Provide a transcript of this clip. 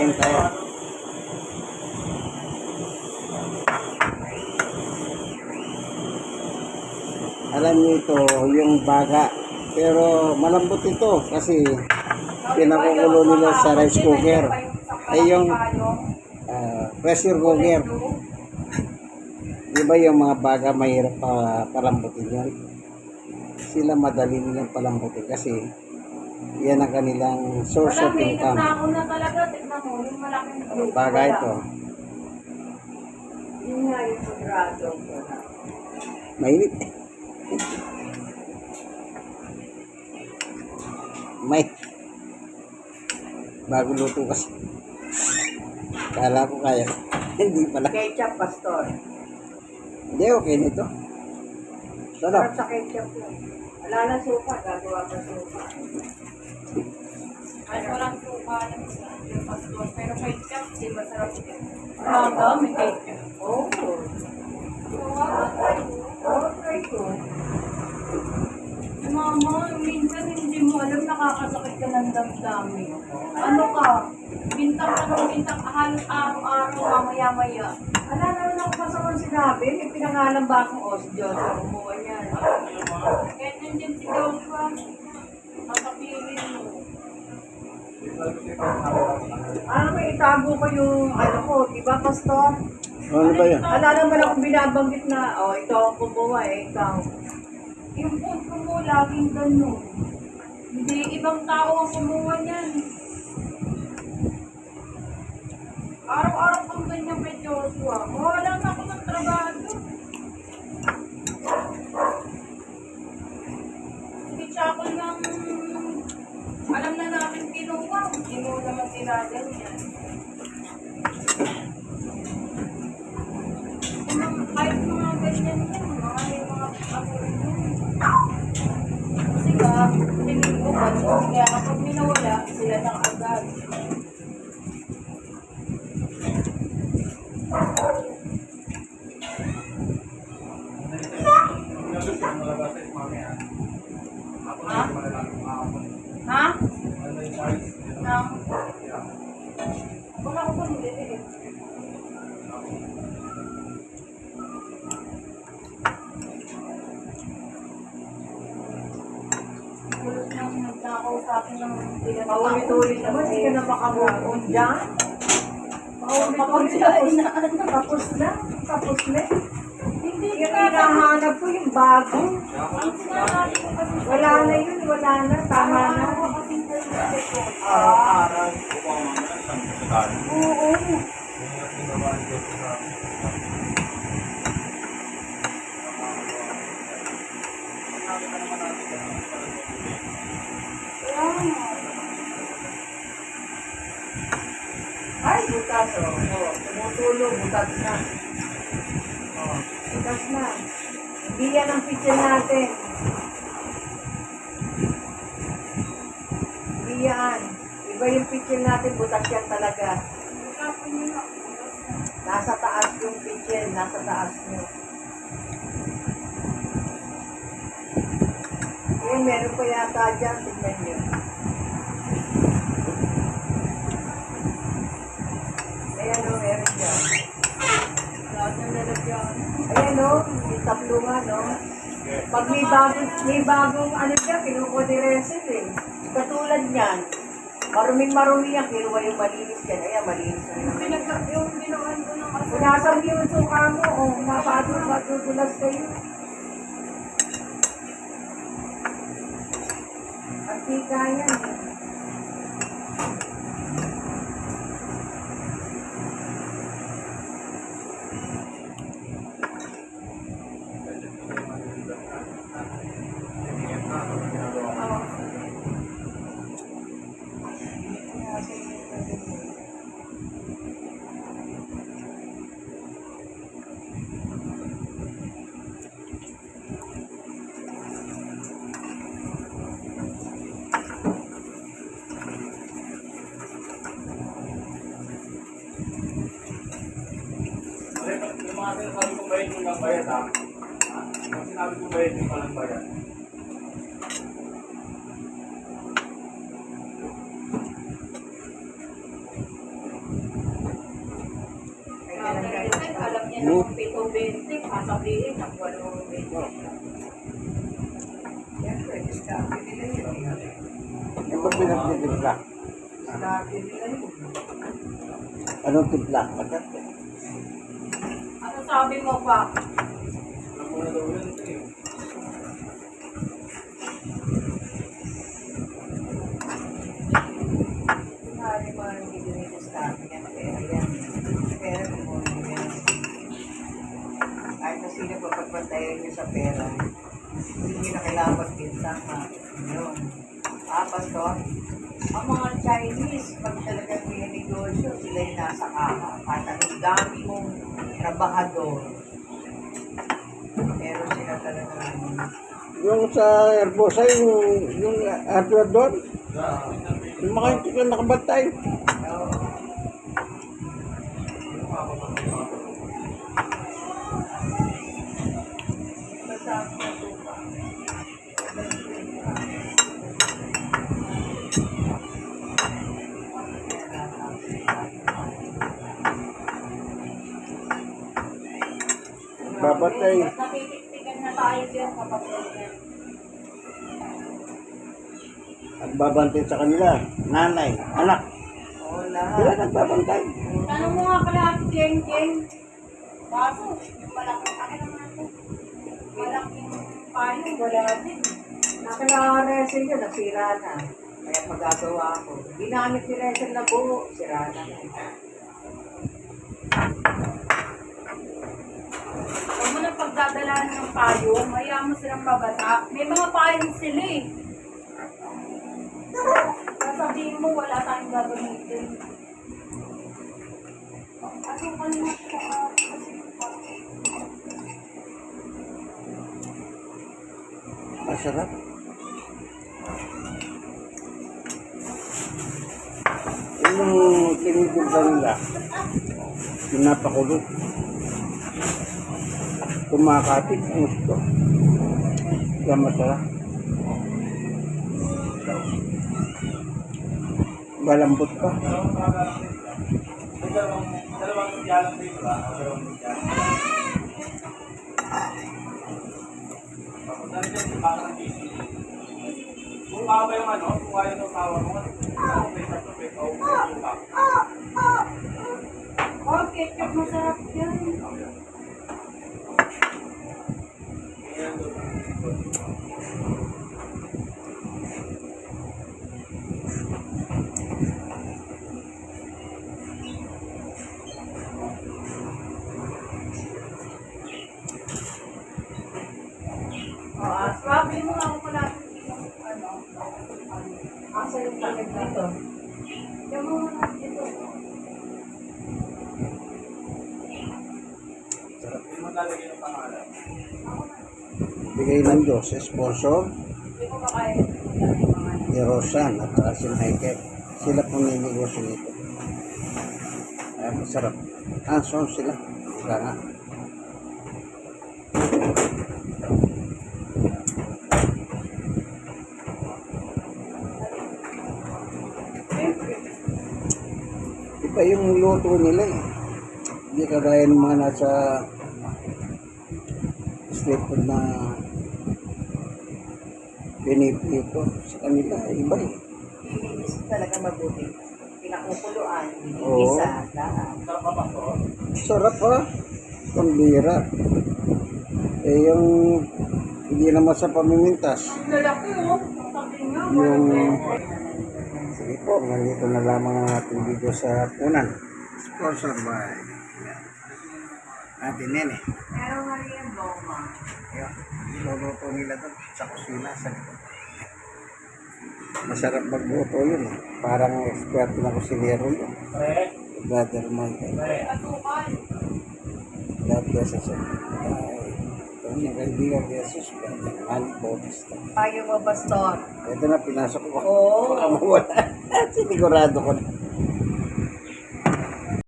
Kain tayo. Alam niyo ito, yung baga. Pero malambot ito kasi pinakukulo nila sa rice cooker. Ay yung ah, pressure cooker. Di ba yung mga baga mahirap pa palambutin yan? Sila madali nilang palambutin kasi yan ang kanilang source of Marami, income. nako na talaga. Tignan mo, yung malaking group. Baga ito. Yun nga yung sagrado. Mainit. May. Bago luto kasi. Kala ko kaya. Hindi pala. Ketchup, pastor. Hindi, okay nito. Sarap. Sarap sa ketchup yun. Wala na suka, gagawa ka suka. Ay, walang suka yung pastor. Pero ketchup, di masarap din. Maga, may ketchup. Ko. Mama, minsan hindi mo alam nakakasakit ka ng damdamin. Ano ka? Bintang ka ng bintang halos araw-araw, mamaya-maya. Wala na rin ako pa sa kung sinabi. May pinangalan ba akong osteo sa kumuha niyan? Kahit nandiyan si Joshua, makapiling mo. Ano may itago ko yung ano ko, di ba, pastor? Ano ba yan? Wala naman akong binabanggit na, oh, ito ang kumuha eh, ikaw. Yung puso mo, laging ganun. Hindi ibang tao ang kumuha niyan. Araw-araw kang ganyan kay Joshua. Wala na ako ng trabaho. Hindi Chapel lang alam na namin kinuha. Hindi mo naman tinagan yan. Yung Kahit mga ganyan yan, mga may mga ako Kasi nga, tingin ko ba, kaya kapag minawala, sila nang agad. Ha? Ha? Na? Wala ko pa nilili eh. Nagtakaw sa akin ng Paulit-ulit naman, hindi ka na makamove on dyan. Paulit-ulit tapos, tapos na, tapos na. Yung hinahanap ko yung bago. Wala na yun, wala na, tama na. Araw-araw kasi nilili ko. Araw-araw ko pa mamaya isang kasal. Oo. Yung ginawa niyo sa Kaya nga. Ay, butas o. Oh. Tumutulo, butas na. Oh, butas na. Hindi yan ang picture natin. Hindi yan. Iba yung picture natin, butas yan talaga. Tapos. Nasa taas yung picture, nasa taas nyo. Eh, meron pa yata dyan, tignan nyo. Ayan o, meron dyan. Lahat ng lalagyan. Ayan o, may taplungan o. Pag may bagong, may bagong ano dyan, kinukuha ni Reset eh. Katulad niyan, maruming marumi yan, kinuha yung malinis yan. Ayan, malinis na yun. Pinag yung ginawan ko ng aso. Punasan yung suka mo, o, mapatong matutulas kayo. Antika yan eh. walang bayad ha. Pag sinabi ko bayad, yung walang bayad. Alam niya na kung 7.20, kasabihin ng 8.20. Yan, pwede sa akin nila yun. Ito pinagtitimpla. Anong timpla? Pagkat sabi mo pa? Alam mo ang hindi diskarte yan. Pera yan. Pera mo. Kahit na sino papagpantayan niyo sa pera, hindi na kailangan magbintang ha. Yun. Ah, Pastor, ang mga Chinese, pag talagang may negosyo, sila yung nasa kama. Ang dami mong trabahador. Pero sila talagang yung sa Airposa, yung, yung hardware doon, yung mga ka nakabantay. Babantay. Nakitiktikan na tayo dyan kapatid. At babantay sa kanila, nanay, anak. Oo, Sila lahat. nagbabantay. Tanong mo nga pala, Jeng Jeng. Baso, yung malaking akin ito. Malaking payo, wala din. Nakaka-resin yun, nasira na. Kaya magagawa ko. Ginamit ni Resin na buo, sira na. Huwag mo na pagdadalaan ng payo, maya mo silang babata. May mga payo sila eh. Sasabihin mo, wala tayong gagamitin. Ano kanina siya? Kasi Masarap. Yung tinitibla nila, pinapakulot. Kumakapit, gusto. Kaya masarap. Malambot pa. Dalawang dalawang, din ba? Dalawang. Kung mahaba yung ano, kung ayaw ng tawa mo, may sarto, may pao, may ketchup masarap yan. Ayan doon. Oh, ah, Sabi mo nga ako pala yung ano, asa yung talag dito. Yung mga dito. Hindi mo talaga yung pangalan. Bigay ng Diyos, sponsor ni Rosan at si Michael. Sila po ninegosyo nito. Ay, masarap. Hands-on sila. Ika nga. Iba yung luto nila eh. Hindi kagaya ng mga nasa street na pinipito. Sa kanila, iba eh. Talaga mabuti. Pinakukuluan, ilinis lahat. Sarap pa ba to? Sarap ha. Pambira. Eh yung hindi naman sa pamimintas. Lalaki oh. Yung sige po, nandito na lamang ang ating video sa punan. Sponsor by Ate Nene. Rin yung goma. Ayun, niluluto nila doon sa kusina sa likod. Masarap magluto yun eh. Parang expert na kusinero yun. Brother Michael. God bless us all. Ito yung kaibigan ni Jesus, Brother Manny Bautista. Payo mo, Pastor. Ito na, pinasok ko. Oo. Baka mawala. Sinigurado ko na.